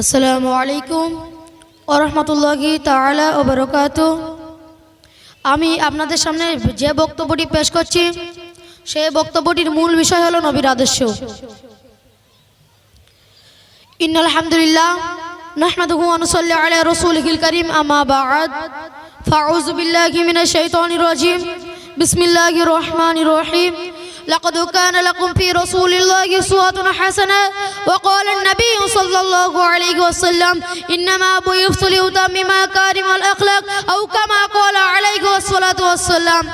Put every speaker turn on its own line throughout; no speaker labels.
আসসালামু আলাইকুম ওরহমতুল্লাহি তাআলা ও বরকাত আমি আপনাদের সামনে যে বক্তব্যটি পেশ করছি, সেই বক্তব্যটির মূল বিষয় হলো নবীর আদর্শ। ইন আলহামদুলিল্লাহ বিসমিল্লাহির রহমানির রহিম। لقد كان لكم في رسول الله أسوة حسنة وقال النبي صلى الله عليه وسلم إنما بعثت لأتمم مكارم الأخلاق أو كما قال عليه الصلاة والسلام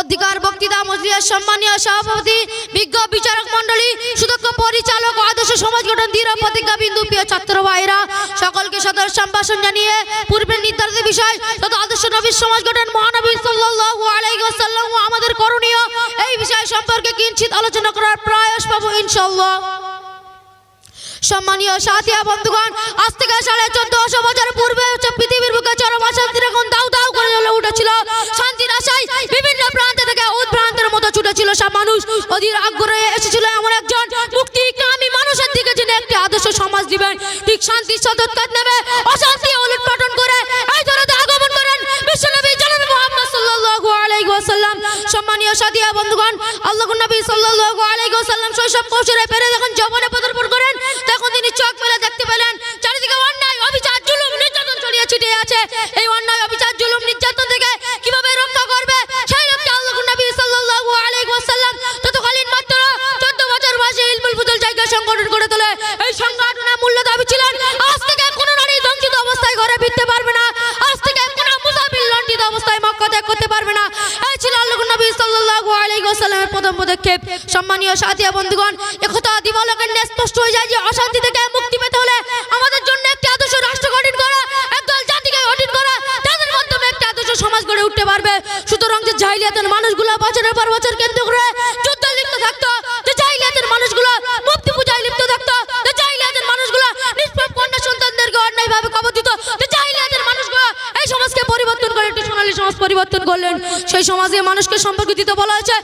অধিকার বক্তৃতা মজলিয়ার সম্মানীয় সভাপতি বিজ্ঞ বিচারক মণ্ডলী সুদক্ষ পরিচালক ও আদর্শ সমাজ গঠন দৃঢ় প্রতিজ্ঞা বিন্দু প্রিয় ছাত্র ভাইরা সকলকে সদর সম্ভাষণ জানিয়ে পূর্বে নির্ধারিত বিষয় তথা আদর্শ নবীর সমাজ গঠন মহানবী সাল্লাল্লাহু সম্পর্কে কিঞ্চিত আলোচনা করার প্রয়াস পাবো ইনশাআল্লাহ। সম্মানীয় সাথিয়া বন্ধুগণ, আজ থেকে সাড়ে চোদ্দশো বছর পূর্বে পৃথিবীর বুকে চরম অশান্তির এখন দাউ দাউ করে জ্বলে উঠেছিল। শান্তির আশায় বিভিন্ন প্রান্তে থেকে উদ্ভ্রান্তের মতো ছুটেছিল সব মানুষ। অধীর আগ্রহে এসেছিল এমন একজন মুক্তি কামী মানুষের দিকে, যিনি একটি আদর্শ সমাজ দিবেন। ঠিক শান্তির সদৎকার নেবে অশান্তি সম্মানীয় সাথী বন্ধুগণ আল্লাহ নবী সাল্লাল্লাহু আলাইহি ওয়াসাল্লাম শৈশব কৌশলে পেরে যখন যৌবনে পদক্ষেপ। সম্মানীয় সাথী বন্ধুগণ একথা দিবালকের ন্যায় স্পষ্ট হয়ে যায় যে অশান্তি থেকে মুক্তি পেতে হলে আমাদের জন্য একটি আদর্শ রাষ্ট্র গঠন করা, একদল জাতিকে গঠন করা, তাদের মাধ্যমে একটি আদর্শ সমাজ গড়ে উঠতে পারবে। সুতরাং যে জাহিলিয়াতের মানুষগুলো বছরের পর বছর কেন্দ্র করে সেই সমাজে মানুষকে সম্পর্কে দিতে বলা হয়েছে।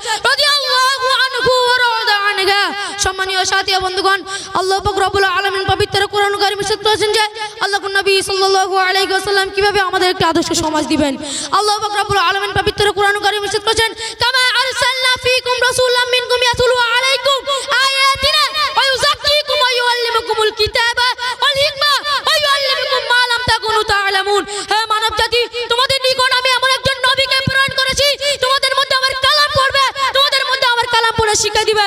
সম্মানীয় সাথী বন্ধুগণ, আল্লাহ পাক রব্বুল পবিত্র কোরআন কারীমে করেছেন যে আল্লাহ নবী সাল্লাল্লাহু আলাইহি ওয়াসাল্লাম কীভাবে আমাদের একটি আদর্শ সমাজ দিবেন? আল্লাহ পাক আলমিন আলামিন পবিত্র কোরআন কারীমে নিষেধ করেছেন, কামা আরসালনা ফীকুম দিবে।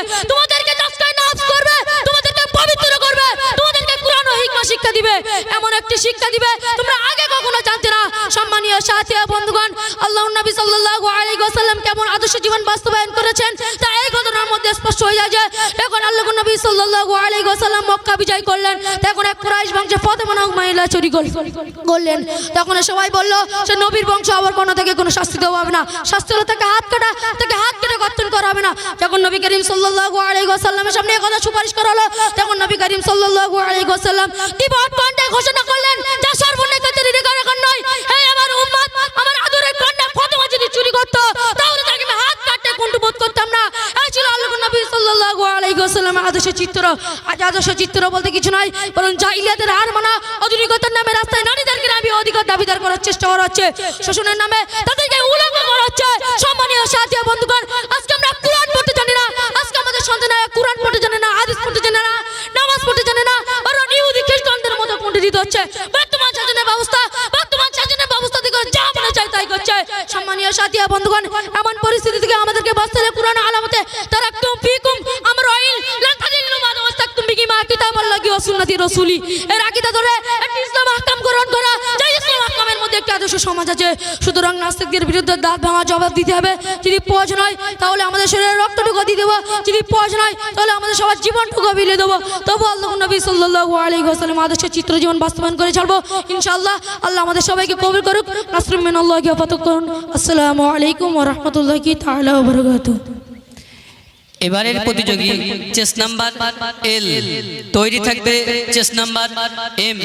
এমন একটি শিক্ষা দিবে, তোমরা আগে কখনো জানতে না। সম্মানীয় সাথী বন্ধুগণ, আল্লাহর নবী সাল্লাল্লাহু আলাইহি ওয়াসাল্লাম কেমন আদর্শ জীবন বাস্তবায়ন করেছেন, তা এই ঘটনার মধ্যে স্পষ্ট হয়ে যায় যে, এখন আল্লাহর নবী সাল্লাল্লাহু আলাইহি ওয়াসাল্লাম মক্কা বিজয় করলেন, তখন এক কুরাইশ বংশে ফাতেমা নামক মহিলা চুরি করলেন। তখন সবাই বলল, সে নবীর বংশ আবার কোনো থেকে কোনো শাস্তি দেওয়া হবে না। শাস্তি হলো তাকে হাত কাটা, তাকে হাত কেটে কর্তন করা হবে না। যখন নবী করিম সাল্লাল্লাহু আলাইহি ওয়াসাল্লামের সামনে এই কথা সুপারিশ করা হলো, তখন নবী করিম সাল্লাল্লাহু আলাইহি ওয়াসাল্লাম দিবট কণ্ঠে ঘোষণা করলেন, যা করার নয় আমার উম্মত, আমার আদরের কন্যা ফাতেমা যদি চুরি করতো, তাহলে তাকে আমি হাত কাটতে কুণ্ঠু বোধ করতাম না। আদর্শ চিত্র। আজ আদর্শ চিত্র বলতে কিছু নয় বরং জাহিলিয়াতের নামে রাস্তায় নারীদেরকে অধিকার দাবিদার করার চেষ্টা করা হচ্ছে। শোষণের নামে তাদেরকে উলঙ্গ করা হচ্ছে। সম্মানীয় সাথী বন্ধুগণ হচ্ছে। বর্তমান শাসনের ব্যবস্থা, বর্তমান শাসনের ব্যবস্থা থেকে যা মনে চায় তাই করছে। সম্মানীয় সাথী বন্ধুগণ, এমন পরিস্থিতি থেকে আমাদেরকে বাঁচতে হলে কোরআন আলামতে তারা একদম ফিকুম আমার, অইল কি মা, কিতাব আল্লাহ মা রসুল সুন্নতি রাসূলি? এর আকিদা ধরে ইসলাম আহকাম গ্রহণ করা একটি আদর্শ সমাজ আছে। সুতরাং নাস্তিকদের বিরুদ্ধে দাঁত ভাঙা জবাব দিতে হবে। যদি প্রয়োজন নয় তাহলে আমাদের শরীরে রক্তটুকু দিয়ে দেবো। যদি প্রয়োজন নয় তাহলে আমাদের সবার জীবনটুকু বিলে দেবো। তবু আল্লাহ নবী সাল্লাল্লাহু আলাইহি ওয়াসাল্লাম আদর্শ চিত্র জীবন বাস্তবায়ন করে ছাড়বো। ইনশাআল্লাহ আল্লাহ আমাদের সবাইকে কবুল করুক। নাসরুম মিনাল্লাহি ওয়া করুন। আসসালামু আলাইকুম রাহমাতুল্লাহি তাআলা ওয়া বারাকাতুহু।
এবারের প্রতিযোগী চেস নাম্বার এল। তৈরি থাকবে চেস নাম্বার এম।